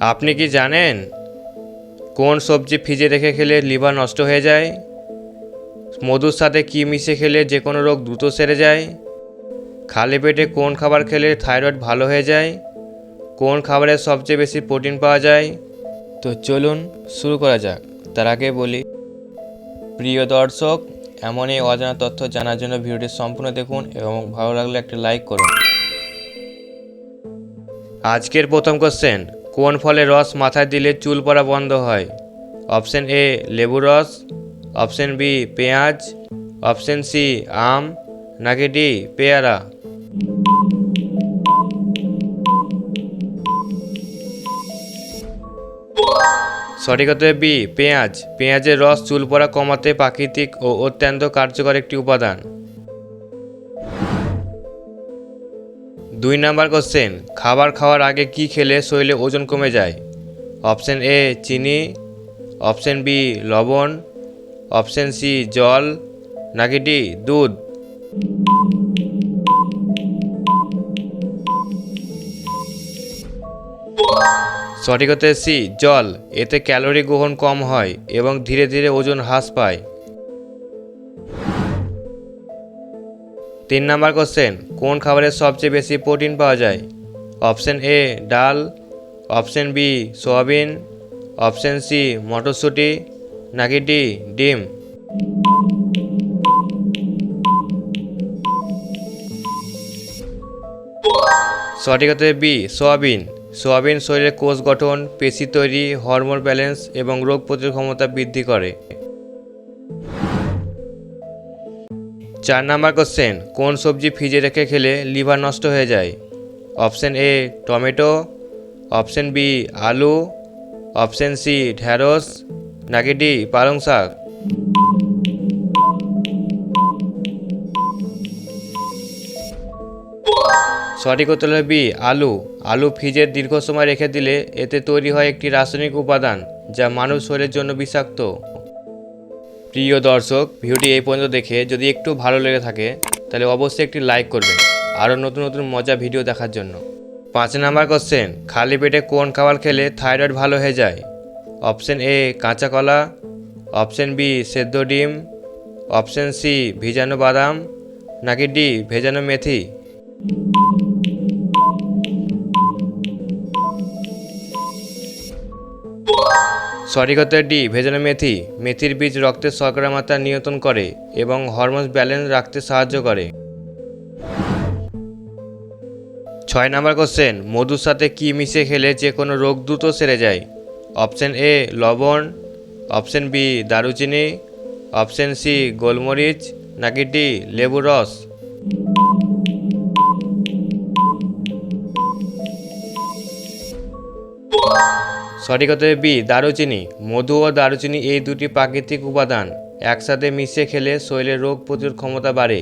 আপনি কি জানেন কোন সবজি ফ্রিজে রেখে খেলে লিভার নষ্ট হয়ে যায়? মধুর সাথে কী মিশে খেলে যে কোনো রোগ দ্রুত সেরে যায়? খালি পেটে কোন খাবার খেলে থাইরয়েড ভালো হয়ে যায়? কোন খাবারে সবচেয়ে বেশি প্রোটিন পাওয়া যায়? তো চলুন শুরু করা যাক। তার আগে বলি, প্রিয় দর্শক এমন এই অজানা তথ্য জানার জন্য ভিডিওটি সম্পূর্ণ দেখুন এবং ভালো লাগলে একটা লাইক করুন। আজকের প্রথম কোশ্চেন কোন ফলের রস মাথায় দিলে চুল পড়া বন্ধ হয়? অপশন এ লেবু রস। অপশন বি পেঁয়াজ। অপশন সি আম। নাকি ডি পেয়ারা। সঠিক হতে বি পেঁয়াজ। পেঁয়াজের রস চুল পড়া কমাতে প্রাকৃতিক ও অত্যন্ত কার্যকর একটি উপাদান। দুই নাম্বার কোশ্চেন খাবার খাওয়ার আগে কি খেলে শরীরে ওজন কমে যায়? অপশন এ চিনি। অপশন বি লবণ। অপশন সি জল। নাকি ডি দুধ? সঠিক হতে সি জল। এতে ক্যালোরি গ্রহণ কম হয় এবং ধীরে ধীরে ওজন হ্রাস পায়। তিন নাম্বার কোশ্চেন কোন খাবারে সবচেয়ে বেশি প্রোটিন পাওয়া যায়? অপশন এ ডাল option B soybean option C মটরশুঁটি, নাকি ডি ডিম? সঠিক হতে বি সয়াবিন। সোয়াবিন শরীরের কোষ গঠন, পেশি তৈরি হরমোন ব্যালেন্স এবং রোগ প্রতিরোধ ক্ষমতা বৃদ্ধি করে। চার নাম্বার কোশ্চেন কোন সবজি ফ্রিজে রেখে খেলে লিভার নষ্ট হয়ে যায়? Option A tomato. Option B আলু। অপশন সি ঢ্যাঁড়স। নাকি ডি পালং শাক? সঠিক উত্তর হলো বি আলু। আলু ফ্রিজে দীর্ঘ সময় রেখে দিলে এতে তৈরি হয় একটি রাসায়নিক উপাদান, যা মানুষ শরীরের জন্য বিষাক্ত। প্রিয় দর্শক, ভিডিওটি এই পর্যন্ত দেখে যদি একটু ভালো লেগে থাকে, তাহলে অবশ্যই একটি লাইক করবেন। আরও নতুন নতুন মজা ভিডিও দেখার জন্য। পাঁচ নাম্বার কোশ্চেন, খালি পেটে কোন খাবার খেলে থাইরয়েড ভালো হয়ে যায়? অপশন এ, কাঁচা কলা। অপশন বি, সেদ্ধ ডিম। অপশন সি, ভিজানো বাদাম। নাকি ডি, ভেজানো মেথি? সঠিক উত্তর ডি, ভেজানো মেথি। মেথির বীজ রক্তের শর্করা মাত্রা নিয়ন্ত্রণ করে এবং হরমোন ব্যালেন্স রাখতে সাহায্য করে। ছয় নম্বর কোশ্চেন, মধুর সাথে কি মিশিয়ে খেলে যে কোনো রোগ দ্রুত সেরে যায়? অপশন এ, লবণ। অপশন বি, দারুচিনি। অপশন সি, গোলমরিচ। নাকি ডি লেবু রস। সঠিক হতে বি, দারুচিনি। মধু ও দারুচিনি এই দুটি প্রাকৃতিক উপাদান একসাথে মিশে খেলে শরীরের রোগ প্রতিরোধ ক্ষমতা বাড়ে।